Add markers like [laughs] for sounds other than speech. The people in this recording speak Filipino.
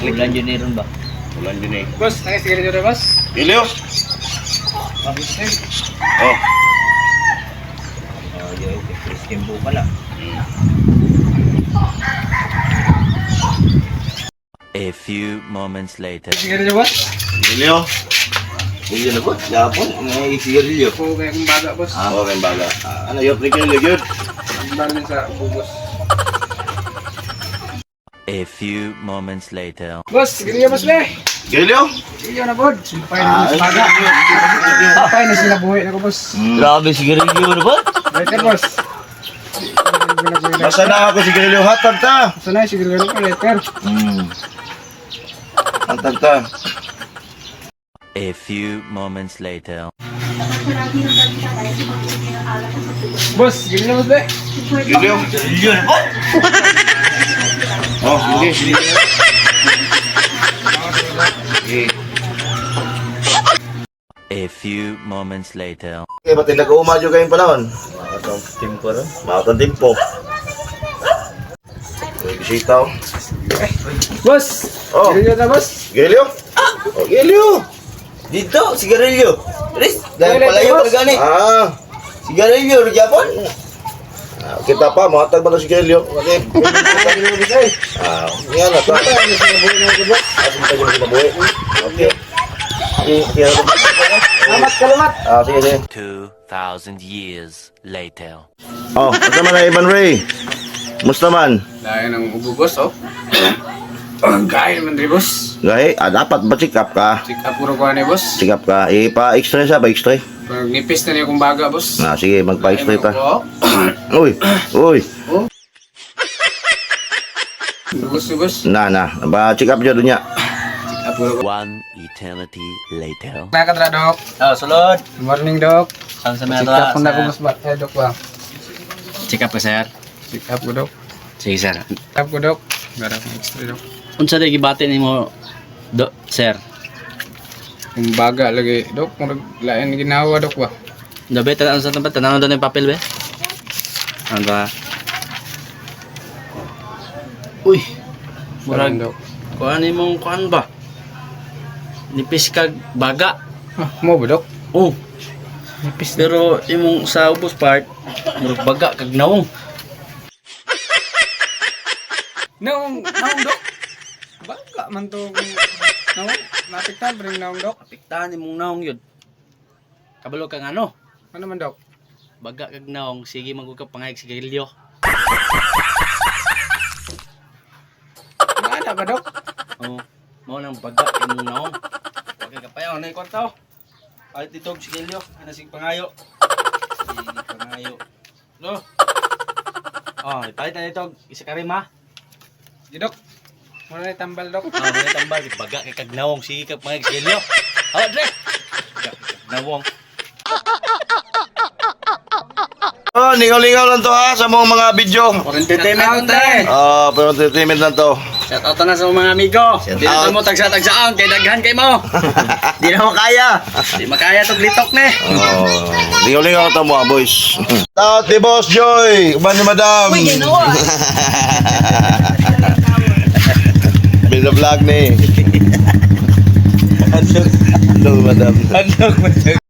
Ulan eh ron ba? Ulan din eh. Boss, nakisigarin nyo rin, boss? Na yun. Oh. Oh, yun. Chris Kimbo pala. A few moments later. Nakisigarin nyo, boss? Ilyo? Ilyo na po. Yapon. May sigarilyo. Kung kaya kong baga, boss. Ah, okay, baga. Ah, ano yun? Prikin yun, yun. Ang din sa bubos. A few moments later. Boss, nyo, boss, le! Sigarin nyo na, bod. Sumpay na boss, baga. Sumpay na sila buhay na ko, boss. Grabe sigarilyo na ba? Later, boss. Basta na ako sigarilyo. Hatag ta. Saan na yung sigarin ko, later? Hmm. Hatag ta. A few moments later. Boss, nyo, boss, le! Ilyo? Sigarilyo na ba? [laughs] Oh, sige. Okay. A few moments later. Okay, ba't nag-uumadyo kayong panahon? Atong tempo ron. Bakit ang timpo? Bisita oh. Boss! Oh. Nyo na, boss! Gelio? Oh, Gelio! Dito, sigarilyo. Chris, dahil palayo ka na gani. Ah, Sigarilyo, Japon. Ah, kita pa, matag ba na si Gelio? [laughs] Okay. Ah, yan na. Tama. Ah, sumpay ko na sinabuhi. Okay. Okay, okay. Salamat, salamat! Ah, sige, sige. 2,000 years later. Oh, ito man na Ivan Ray. Musta man? Dahil ng ubo, boss, oh. [clears throat] Ang gaya naman rin, boss. Gahi, ah, dapat ba check up ka? Check up puro ko na, boss. Check up ka. Ipa-extra siya ba? Extra? Pag nipis na niya kong baga, boss. Ah, sige, magpa-extra ta. Oh. Uy, uy. Boss, boss. Na, na. Ba-check up dyan doon niya. Check. One eternity later. Nakakatra, Dok. Oh, sulod. Good morning, Dok. Saan sa Check meron? up kung na ko, boss, ba? Eh, Dok, ba? Check up ka, sir. Check up ko, Dok. Sige, sir. Check up ko, Dok. Gara kong extra, Dok. Unsa day gibati nimo, do, sir? Kung baga lagi, Dok. Kung lain ginawa, Dok, ba? Dabe tanan sa tempat tanan doon yung papel be. Ano ba? Uy, Murag, murag Dok. kuan imong kuan ba? Nipis kag baga. Ah, mo ba, Dok? Oh, Nipis pero imong sa ubos part, murag baga kag naong. Naong, naong, Dok. Baga man to. Naong, napiktan pa rin naong, Dok. Apektahan imong naong yun. Kabalo kang ano? Ano man, Dok? Baga kag naong, sige magug ka pangayag sigarilyo. Ano ba, Dok? Oh, mo nang baga imong naong. Okay ka pa yun, ano yung kwarto? Ay, dito, sigarilyo. Ano sige pangayo? Sige pangayo. No? Oh, ipalit na dito. Isa ka rin, ma. Sige, Dok. Muna na tambal, Dok. Ah, may tambal. Baga kay kagnawong. Sige ka pangayag sigarilyo. Oh, Dre! Kagnawong. Oh, lingaw-lingaw lang to ha sa mga mga video. Entertainment, Dre! Ah, pero entertainment lang to. Shout out na sa mga amigo. Na out. mo tagsa-tagsaan. Kay daghan kay mo. Di na mo kaya. Di makaya tog litok ne. Oh, lingaw-lingaw lang to mga boys. Tati Boss Joy, kuman ni Madam. Uy, ginawa. [laughs] Vlog ni. Hello, [laughs] Madam.